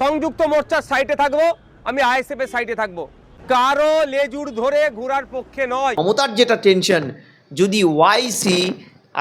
সংযুক্ত মোর্চার সাইডে থাকব, আমি আইএসএফ এর সাইডে থাকব। কারও লেজুর ধরে ঘোরার পক্ষে নয়। মমতার যেটা টেনশন যদি ওয়াইসি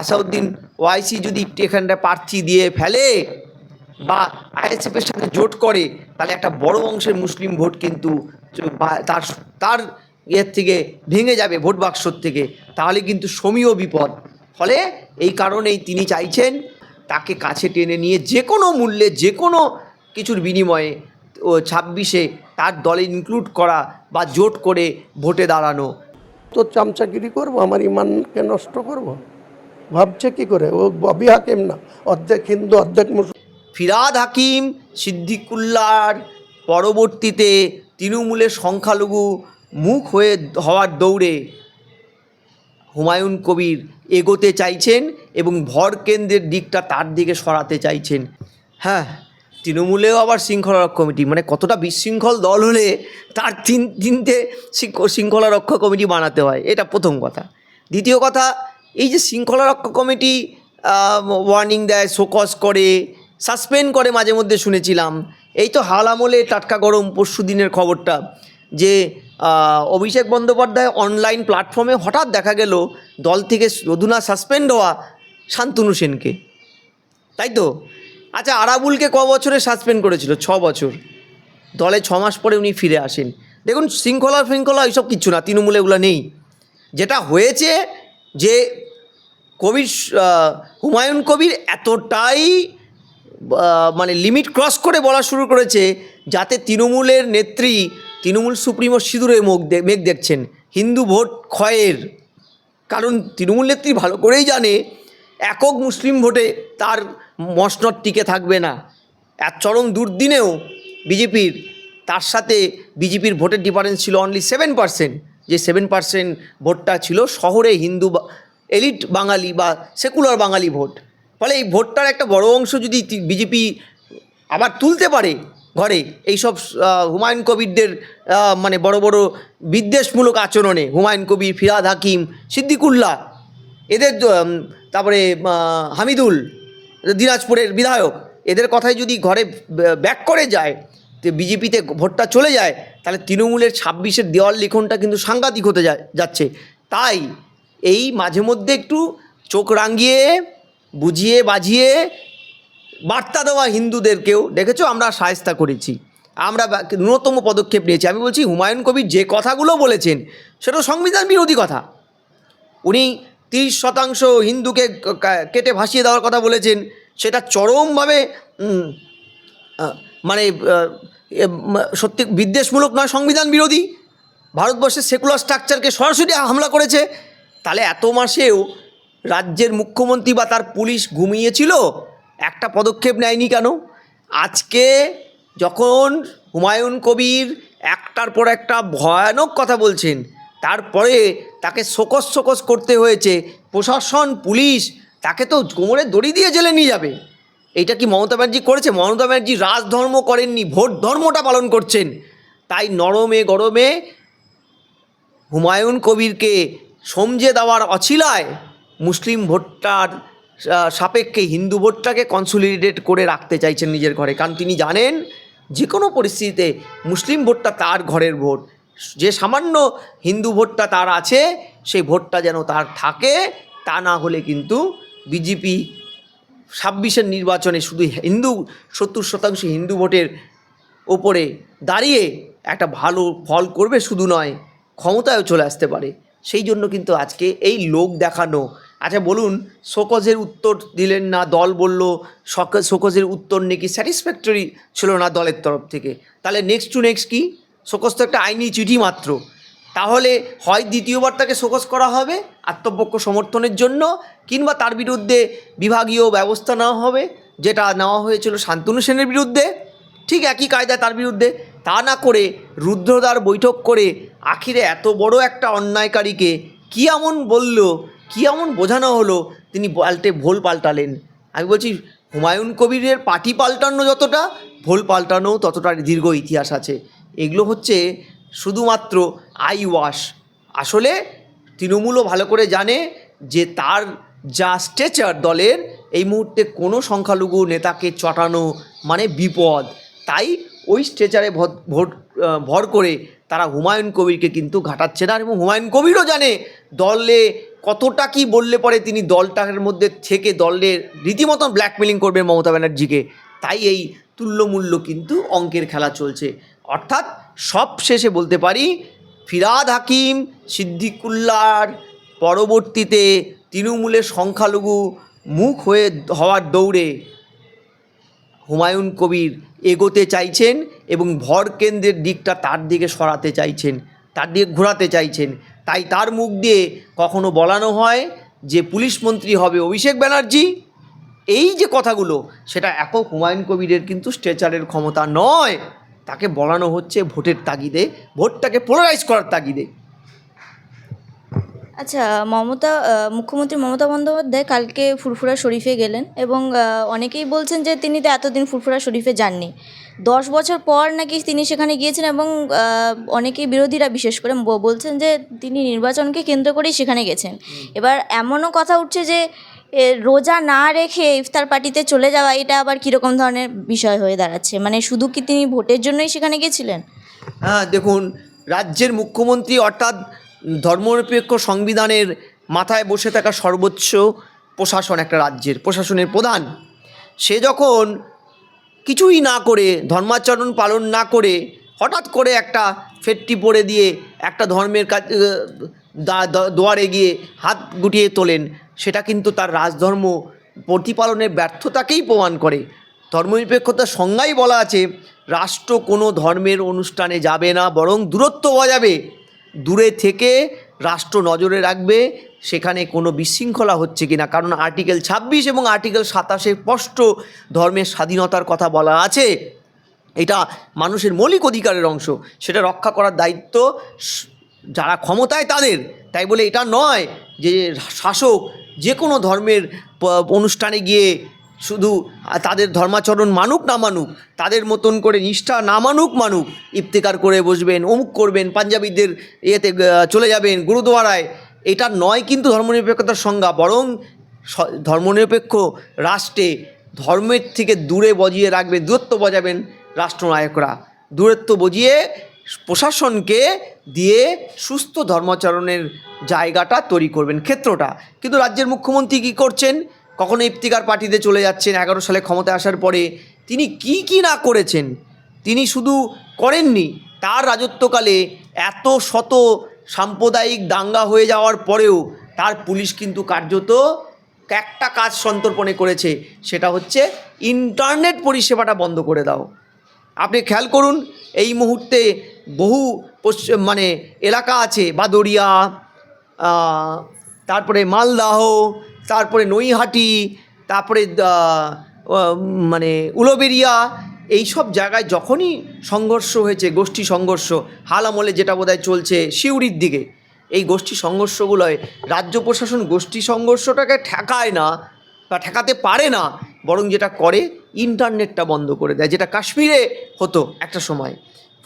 আসাউদ্দিন ওয়াইসি যদি এখানটা প্রার্থী দিয়ে ফেলে বা আইএসএফের সাথে জোট করে, তাহলে একটা বড় অংশের মুসলিম ভোট কিন্তু তার তার ইয়ের থেকে ভেঙে যাবে ভোট বাক্সর থেকে, তাহলে কিন্তু সমীয় বিপদ। ফলে এই কারণেই তিনি চাইছেন তাকে কাছে টেনে নিয়ে যে কোনো মূল্যে, যে কোনো কিছুর বিনিময়ে ও ছাব্বিশে তার দলে ইনক্লুড করা বা জোট করে ভোটে দাঁড়ানো। তো চামচাগিরি করব আমার ইমানকে নষ্ট করব? ভাবছে কি করে? ও ববি হাকিম না অর্ধেক হিন্দু অর্ধেক মুসলিম ফিরাদ হাকিম সিদ্দিকুল্লার পরবর্তীতে তৃণমূলের সংখ্যালঘু মুখ হয়ে হওয়ার দৌড়ে হুমায়ুন কবির এগোতে চাইছেন এবং ভর কেন্দ্রের দিকটা তার দিকে সরাতে চাইছেন। হ্যাঁ তৃণমূলেও আবার শৃঙ্খলা রক্ষা কমিটি মানে কতটা বিশৃঙ্খল দল হলে তার তিন, তিনটে শৃঙ্খলা রক্ষা কমিটি বানাতে হয়, এটা প্রথম কথা। দ্বিতীয় কথা, এই যে শৃঙ্খলা রক্ষা কমিটি ওয়ার্নিং দেয় শোকস করে সাসপেন্ড করে মাঝে মধ্যে শুনেছিলাম, এই তো হাল আমলে টাটকা গরম পরশু দিনের খবরটা, যে অভিষেক বন্দ্যোপাধ্যায় অনলাইন প্ল্যাটফর্মে হঠাৎ দেখা গেল দল থেকে অধুনা সাসপেন্ড হওয়া শান্তনু সেনকে। তাই তো? আচ্ছা আরাবুলকে ক বছরে সাসপেন্ড করেছিল? ছ বছর। দলে ছ মাস পরে উনি ফিরে আসেন। দেখুন, শৃঙ্খলা ফৃঙ্খলা এইসব কিচ্ছু না, তৃণমূলে এগুলো নেই। যেটা হয়েছে যে কবির হুমায়ুন কবির এতটাই মানে লিমিট ক্রস করে বলা শুরু করেছে যাতে তৃণমূলের নেত্রী তৃণমূল সুপ্রিমো সিঁদুরে মুখ মেঘ দেখছেন। হিন্দু ভোট ক্ষয়ের। কারণ তৃণমূল নেত্রী ভালো করেই জানে একক মুসলিম ভোটে তার মসনদ টিকে থাকবে না। এক চরম দুর্দিনেও বিজেপির, তার সাথে বিজেপির ভোটের ডিফারেন্স ছিল অনলি সেভেন পার্সেন্ট যে সেভেন পার্সেন্ট ভোটটা ছিল শহরে হিন্দু এলিট বাঙালি বা সেকুলার বাঙালি ভোট। ফলে এই ভোটটার একটা বড় অংশ যদি বিজেপি আবার তুলতে পারে ঘরে, এইসব হুমায়ুন কবিরদের মানে বড় বড় বিদ্বেষমূলক আচরণে, হুমায়ুন কবির, ফিরাদ হাকিম, সিদ্দিকুল্লাহ, এদের তারপরে হামিদুল দিনাজপুরের বিধায়ক, এদের কথায় যদি ঘরে ব্যাক করে যায়, তো বিজেপিতে ভোটটা চলে যায়, তাহলে তৃণমূলের ছাব্বিশের দেওয়াল লিখনটা কিন্তু সাংঘাতিক হতে যাচ্ছে। তাই এই মাঝে মধ্যে একটু চোখ রাঙিয়ে, বুঝিয়ে বাজিয়ে বার্তা দেওয়া হিন্দুদেরকেও, দেখেছ? আমরা সায়স্তা করেছি। আমরা ন্যূনতম পদক্ষেপ নিয়েছি। আমি বলছি, হুমায়ুন কবির যে কথাগুলো বলেছেন, সেটা সংবিধান বিরোধী কথা। উনি তিরিশ শতাংশ হিন্দুকে কেটে ভাসিয়ে দেওয়ার কথা বলেছেন, সেটা চরমভাবে মানে সত্যি বিদ্বেষমূলক নয় সংবিধান বিরোধী। ভারতবর্ষের সেকুলার স্ট্রাকচারকে সরাসরি হামলা করেছে। তাহলে এত মাসেও রাজ্যের মুখ্যমন্ত্রী বা তার পুলিশ ঘুমিয়েছিল? একটা পদক্ষেপ নেয়নি কেন? আজকে যখন হুমায়ুন কবির একটার পর একটা ভয়ানক কথা বলছেন তারপরে তাকে শোকস শোকস করতে হয়েছে। প্রশাসন, পুলিশ, তাকে তো কোমরে দড়ি দিয়ে জেলে নিয়ে যাবে। এইটা কি মমতা ব্যানার্জি করেছে? মমতা ব্যানার্জি রাজধর্ম করেননি, ভোট ধর্মটা পালন করছেন। তাই নরমে গরমে হুমায়ুন কবিরকে সমঝে দেওয়ার অছিলায় মুসলিম ভোটটার সাপেক্ষে হিন্দু ভোটটাকে কনসোলিডেট করে রাখতে চাইছেন নিজের ঘরে। কারণ তিনি জানেন যে কোনো পরিস্থিতিতে মুসলিম ভোটটা তার ঘরের ভোট। যে সামান্য হিন্দু ভোটটা তার আছে, সেই ভোটটা যেন তার থাকে, তা না হলে কিন্তু বিজেপি ছাব্বিশের নির্বাচনে শুধু হিন্দু, সত্তর শতাংশ হিন্দু ভোটের ওপরে দাঁড়িয়ে একটা ভালো ফল করবে শুধু নয়, ক্ষমতায়ও চলে আসতে পারে। সেই জন্য কিন্তু আজকে এই লোক দেখানো আচ্ছা বলুন, শোকজের উত্তর দিলেন না, দল বলল শোকজের উত্তর নাকি স্যাটিসফ্যাক্টরি ছিল না দলের তরফ থেকে? তাহলে নেক্সট টু নেক্সট কি? শোকজ তো একটা আইনি চিঠি মাত্র। তাহলে হয় দ্বিতীয়বার তাকে শোকস করা হবে আত্মপক্ষ সমর্থনের জন্য, কিংবা তার বিরুদ্ধে বিভাগীয় ব্যবস্থা নেওয়া হবে, যেটা নেওয়া হয়েছিল শান্তনু সেনের বিরুদ্ধে, ঠিক একই কায়দায় তার বিরুদ্ধে। তা না করে রুদ্রদার বৈঠক করে আখিরে এত বড় একটা অন্যায়কারীকে কী এমন বলল, কী এমন বোঝানো হলো, তিনি পাল্টে ভোল পাল্টালেন। আমি বলছি, হুমায়ুন কবিরের পার্টি পাল্টানো যতটা, ভোল পাল্টানোও ততটা দীর্ঘ ইতিহাস আছে। এগুলো হচ্ছে শুধুমাত্র আই ওয়াশ আসলে তৃণমূলও ভালো করে জানে যে তার যা স্ট্রেচার দলের, এই মুহূর্তে কোনো সংখ্যালঘু নেতাকে চটানো মানে বিপদ। তাই ওই স্ট্রেচারে ভোট ভর করে তারা হুমায়ুন কবিরকে কিন্তু ঘাটাচ্ছে না। এবং হুমায়ুন কবিরও জানে দলে কতটা কি বললে পরে তিনি দলটার মধ্যে থেকে দলের রীতিমতন ব্ল্যাকমেলিং করবে মমতা ব্যানার্জিকে। তাই এই তুল্যমূল্য কিন্তু অঙ্কের খেলা চলছে। অর্থাৎ সব শেষে বলতে পারি ফিরাদ হাকিম, সিদ্দিকুল্লার পরবর্তীতে তৃণমূলের সংখ্যালঘু মুখ হয়ে হওয়ার দৌড়ে হুমায়ুন কবির এগোতে চাইছেন এবং ভর কেন্দ্রের দিকটা তার দিকে সরাতে চাইছেন, তার দিকে ঘোরাতে চাইছেন। তাই তার মুখ দিয়ে কখনো বলানো হয় যে পুলিশ মন্ত্রী হবে অভিষেক ব্যানার্জি। এই যে কথাগুলো, সেটা একক হুমায়ুন কবিরের কিন্তু স্ট্রেচারের ক্ষমতা নয়। তাকে বলানো হচ্ছে ভোটের তাগিদে ভোটটাকে পোলারাইজ করার তাগিদে। আচ্ছা মমতা মুখ্যমন্ত্রী মমতা বন্দ্যোপাধ্যায় কালকে ফুরফুরা শরীফে গেলেন এবং অনেকেই বলছেন যে তিনি তো এতদিন ফুরফুরা শরীফে যাননি। দশ বছর পর নাকি তিনি সেখানে গিয়েছেন এবং অনেকেই বিরোধীরা বিশেষ করে বলছেন যে তিনি নির্বাচনকে কেন্দ্র করেই সেখানে গেছেন। এবার এমনও কথা উঠছে যে রোজা না রেখে ইফতার পার্টিতে চলে যাওয়া, এটা আবার কীরকম ধরনের বিষয় হয়ে দাঁড়াচ্ছে? মানে শুধু কি তিনি ভোটের জন্যই সেখানে গেছিলেন হ্যাঁ দেখুন, রাজ্যের মুখ্যমন্ত্রী অর্থাৎ ধর্মনিরপেক্ষ সংবিধানের মাথায় বসে থাকা সর্বোচ্চ প্রশাসন একটা রাজ্যের, প্রশাসনের প্রধান। সে যখন কিছুই না করে, ধর্মাচরণ পালন না করে, হঠাৎ করে একটা ফেটটি পরে দিয়ে একটা ধর্মের কাজ দুয়ারে গিয়ে হাত গুটিয়ে তোলেন সেটা কিন্তু তার রাজধর্ম প্রতিপালনের ব্যর্থতাকেই প্রমাণ করে। ধর্মনিরপেক্ষতার সংজ্ঞাই বলা আছে, রাষ্ট্র কোনো ধর্মের অনুষ্ঠানে যাবে না, বরং দূরত্ব বজাবে দূরে থেকে রাষ্ট্র নজরে রাখবে, সেখানে কোনো বিশৃঙ্খলা হচ্ছে কিনা। কারণ আর্টিকেল ছাব্বিশ এবং আর্টিকেল সাতাশে স্পষ্ট ধর্মের স্বাধীনতার কথা বলা আছে। এটা মানুষের মৌলিক অধিকারের অংশ, সেটা রক্ষা করার দায়িত্ব, যারা ক্ষমতায় তাদের। তাই বলে এটা নয় যে শাসক যে কোনো ধর্মের অনুষ্ঠানে গিয়ে শুধু তাদের ধর্মাচরণ মানুক না মানুক, তাদের মতন করে নিষ্ঠা না মানুক মানুক, ইফতেকার করে বসবেন, অমুক করবেন, পাঞ্জাবিদের ইয়েতে চলে যাবেন, গুরুদুয়ারায়, এটা নয় কিন্তু ধর্মনিরপেক্ষতার সংজ্ঞা, বরং ধর্মনিরপেক্ষ রাষ্ট্রে ধর্মের থেকে দূরে বজিয়ে রাখবেন, দূরত্ব বজাবেন রাষ্ট্রনায়করা। দূরত্ব বজিয়ে প্রশাসনকে দিয়ে সুস্থ ধর্মাচরণের জায়গাটা তৈরি করবেন ক্ষেত্রটা। কিন্তু রাজ্যের মুখ্যমন্ত্রী কী করছেন? কখনো ইফতিকার পার্টিতে চলে যাচ্ছেন, এগারো সালে ক্ষমতায় আসার পরে। তিনি কি কি না করেছেন? তিনি শুধু করেননি, তার রাজত্বকালে এত শত সাম্প্রদায়িক দাঙ্গা হয়ে যাওয়ার পরেও তার পুলিশ কিন্তু কার্যত একটা কাজ সন্তর্পণে করেছে, সেটা হচ্ছে ইন্টারনেট পরিষেবাটা বন্ধ করে দাও। আপনি খেয়াল করুন, এই মুহূর্তে বহু পশ্চিম মানে এলাকা আছে বাদরিয়া তারপরে মালদাহ, তারপরে নৈহাটি, তারপরে মানে উলোবেরিয়া, এই সব জায়গায় যখনই সংঘর্ষ হয়েছে, গোষ্ঠী সংঘর্ষ হাল আমলে যেটা বোধহয় চলছে সিউড়ির দিকে, এই গোষ্ঠী সংঘর্ষগুলোয় রাজ্য প্রশাসন গোষ্ঠী সংঘর্ষটাকে ঠেকায় না বা ঠেকাতে পারে না, বরং যেটা করে, ইন্টারনেটটা বন্ধ করে দেয়, যেটা কাশ্মীরে হতো একটা সময়।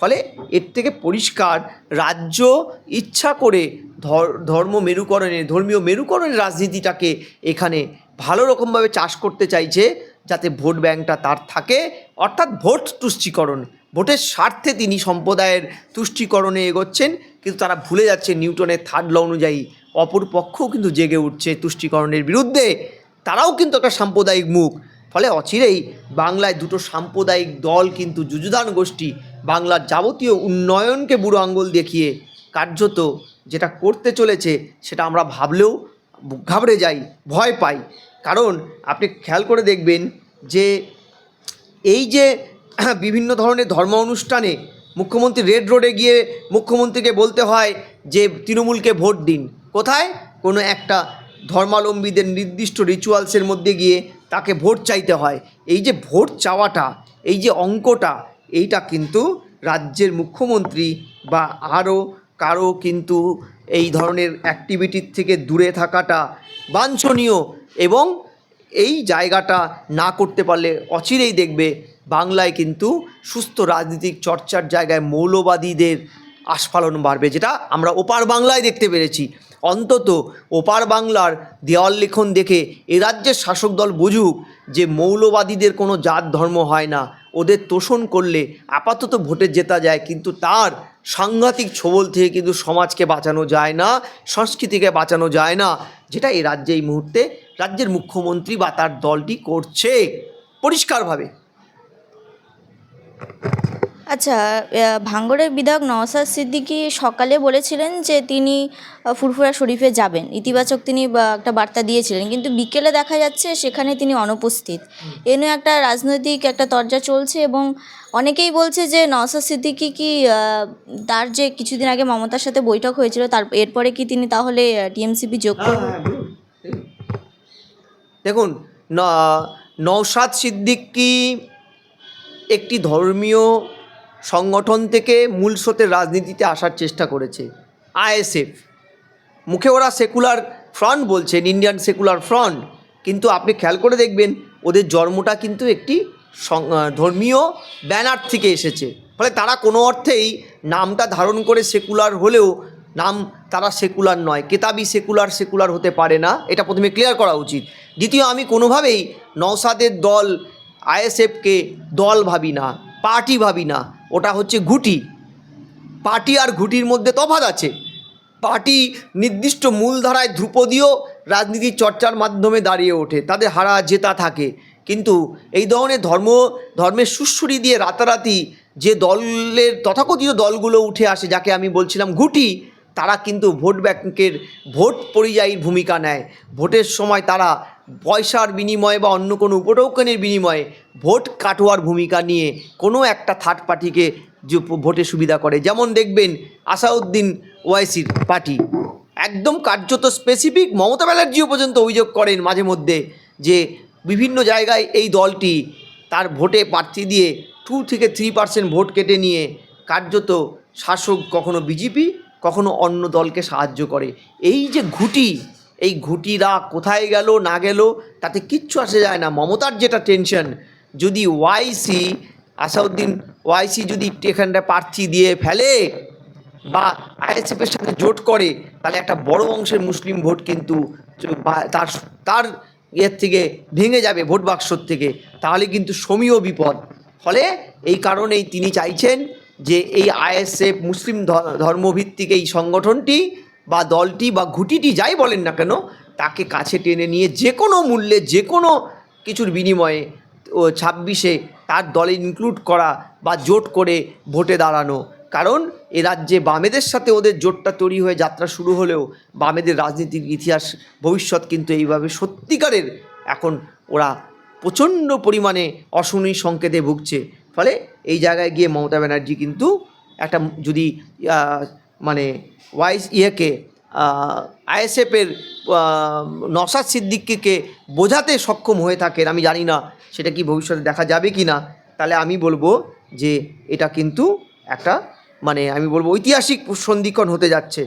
ফলে এর থেকে পরিষ্কার রাজ্য ইচ্ছা করে ধর- ধর্ম মেরুকরণে ধর্মীয় মেরুকরণের রাজনীতিটাকে এখানে ভালো রকমভাবে চাষ করতে চাইছে যাতে ভোট ব্যাংকটা তার থাকে। অর্থাৎ ভোট তুষ্টিকরণ, ভোটের স্বার্থে তিনি সম্প্রদায়ের তুষ্টিকরণে এগোচ্ছেন, কিন্তু তারা ভুলে যাচ্ছে নিউটনের থার্ড ল অনুযায়ী অপর পক্ষও কিন্তু জেগে উঠছে তুষ্টিকরণের বিরুদ্ধে। তারাও কিন্তু একটা সাম্প্রদায়িক মুখ। ফলে অচিরেই বাংলায় দুটো সাম্প্রদায়িক দল কিন্তু যুযুধান গোষ্ঠী বাংলার যাবতীয় উন্নয়নকে বুড়ো আঙ্গুল দেখিয়ে কার্যত যেটা করতে চলেছে সেটা আমরা ভাবলেও ঘাবড়ে যাই, ভয় পাই। কারণ আপনি খেয়াল করে দেখবেন যে এই যে বিভিন্ন ধরনের ধর্ম অনুষ্ঠানে মুখ্যমন্ত্রী রেড রোডে গিয়ে মুখ্যমন্ত্রীকে বলতে হয় যে তৃণমূলকে ভোট দিন। কোথায়? কোনো একটা ধর্মাবলম্বীদের নির্দিষ্ট রিচুয়ালসের মধ্যে গিয়ে তাকে ভোট চাইতে হয়। এই যে ভোট চাওয়াটা, এই যে অঙ্কটা, এইটা কিন্তু রাজ্যের মুখ্যমন্ত্রী বা আরও কারও কিন্তু এই ধরনের অ্যাক্টিভিটির থেকে দূরে থাকাটা বাঞ্ছনীয় এবং এই জায়গাটা না করতে পারলে অচিরেই দেখবে বাংলায় কিন্তু সুস্থ রাজনৈতিক চর্চার জায়গায় মৌলবাদীদের আস্ফালন বাড়বে, যেটা আমরা ওপার বাংলায় দেখতে পেরেছি। অন্তত ওপার বাংলার দেওয়াল লিখন দেখে এ রাজ্যের শাসক দল বুঝুক যে মৌলবাদীদের কোনো জাত ধর্ম হয় না। ওদের তোষণ করলে আপাতত ভোটে জেতা যায়, কিন্তু তার সাংঘাতিক ছবল থেকে কিন্তু সমাজকে বাঁচানো যায় না, সংস্কৃতিকে বাঁচানো যায় না, যেটা এই রাজ্যে এই মুহূর্তে রাজ্যের মুখ্যমন্ত্রী বা তার দলটি করছে। পরিষ্কারভাবে। আচ্ছা ভাঙ্গড়ের বিধায়ক নওসাদ সিদ্দিকী সকালে বলেছিলেন যে তিনি ফুরফুরা শরীফে যাবেন। ইতিবাচক তিনি একটা বার্তা দিয়েছিলেন। কিন্তু বিকেলে দেখা যাচ্ছে সেখানে তিনি অনুপস্থিত। এ নিয়ে একটা রাজনৈতিক একটা তরজা চলছে এবং অনেকেই বলছে যে নওসাদ সিদ্দিকী কি তার যে কিছুদিন আগে মমতার সাথে বৈঠক হয়েছিল তার এরপরে কি তিনি তাহলে টিএমসিপি যোগ করবেন? দেখুন ন- নওশাদ সিদ্দিকী একটি ধর্মীয় সংগঠন থেকে মূল স্রোতের রাজনীতিতে আসার চেষ্টা করেছে, আইএসএফ। মুখে ওরা সেকুলার ফ্রন্ট বলছেন, ইন্ডিয়ান সেকুলার ফ্রন্ট। কিন্তু আপনি খেয়াল করে দেখবেন, ওদের জন্মটা কিন্তু একটি ধর্মীয় ব্যানার থেকে এসেছে। ফলে তারা কোনো অর্থেই নামটা ধারণ করে সেকুলার হলেও নাম তারা সেকুলার নয়। কেতাবি সেকুলার সেকুলার হতে পারে না, এটা প্রথমে ক্লিয়ার করা উচিত। দ্বিতীয়, আমি কোনোভাবেই নওসাদের দল, আইএসএফকে দল ভাবি না, পার্টি ভাবি না। ওটা হচ্ছে ঘুটি। পার্টি আর ঘুটির মধ্যে তফাত আছে। পার্টি নির্দিষ্ট মূলধারায় ধ্রুপদীয় রাজনীতির চর্চার মাধ্যমে দাঁড়িয়ে ওঠে তাদের হারা জেতা থাকে। কিন্তু এই ধরনের ধর্ম, ধর্মের সুশ্রুরি দিয়ে রাতারাতি যে দলের, তথাকথিত দলগুলো উঠে আসে, যাকে আমি বলছিলাম ঘুটি, তারা কিন্তু ভোট ব্যাংকের ভোট পরিযায়ীর ভূমিকা নেয়। ভোটের সময় তারা পয়সার বিনিময়ে বা অন্য কোনো উপটোকনের বিনিময়ে ভোট কাটোয়ার ভূমিকা নিয়ে কোনো একটা থার্ড পার্টিকে যে ভোটে সুবিধা করে। যেমন দেখবেন আসাউদ্দিন ওয়াইসির পার্টি একদম কার্যত স্পেসিফিক মমতা ব্যানার্জিও পর্যন্ত অভিযোগ করেন মাঝে মধ্যে যে বিভিন্ন জায়গায় এই দলটি তার ভোটে প্রার্থী দিয়ে টু থেকে থ্রি পার্সেন্ট ভোট কেটে নিয়ে কার্যত শাসক কখনো বিজেপি কখনো অন্য দলকে সাহায্য করে। এই যে ঘুটি, এই ঘুটিরা কোথায় গেল, না গেল, তাতে কিচ্ছু আসে যায় না। মমতার যেটা টেনশন যদি ওয়াইসি আসাউদ্দিন ওয়াইসি যদি এখানটা প্রার্থী দিয়ে ফেলে বা আইএসএফের সাথে জোট করে, তাহলে একটা বড় অংশের মুসলিম ভোট কিন্তু তার তার ইয়ের থেকে ভেঙে যাবে ভোট বাক্সর থেকে, তাহলে কিন্তু সমীয় বিপদ। ফলে এই কারণেই তিনি চাইছেন যে এই আইএসএফ মুসলিম ধর্মভিত্তিক এই সংগঠনটি বা দলটি বা ঘুটিটি যাই বলেন না কেন, তাকে কাছে টেনে নিয়ে যে কোনো মূল্যে যে কোনো কিছুর বিনিময়ে ও ছাব্বিশে তার দলে ইনক্লুড করা বা জোট করে ভোটে দাঁড়ানো। কারণ এ রাজ্যে বামেদের সাথে ওদের জোটটা তৈরি হয়ে যাত্রা শুরু হলেও বামেদের রাজনীতির ইতিহাস, ভবিষ্যৎ কিন্তু এইভাবে সত্যিকারের এখন ওরা প্রচণ্ড পরিমাণে অশনি সংকেতে ভুগছে। ফলে এই জায়গায় গিয়ে মমতা ব্যানার্জি কিন্তু একটা যদি মানে ওয়াইস ইয়েকে আইএসএফের নসাদ সিদ্দিককে বোঝাতে সক্ষম হয়ে থাকেন, আমি জানি না সেটা কি ভবিষ্যতে দেখা যাবে কি না। তাহলে আমি বলব যে এটা কিন্তু একটা মানে আমি বলব ঐতিহাসিক সন্ধিক্ষণ হতে যাচ্ছে।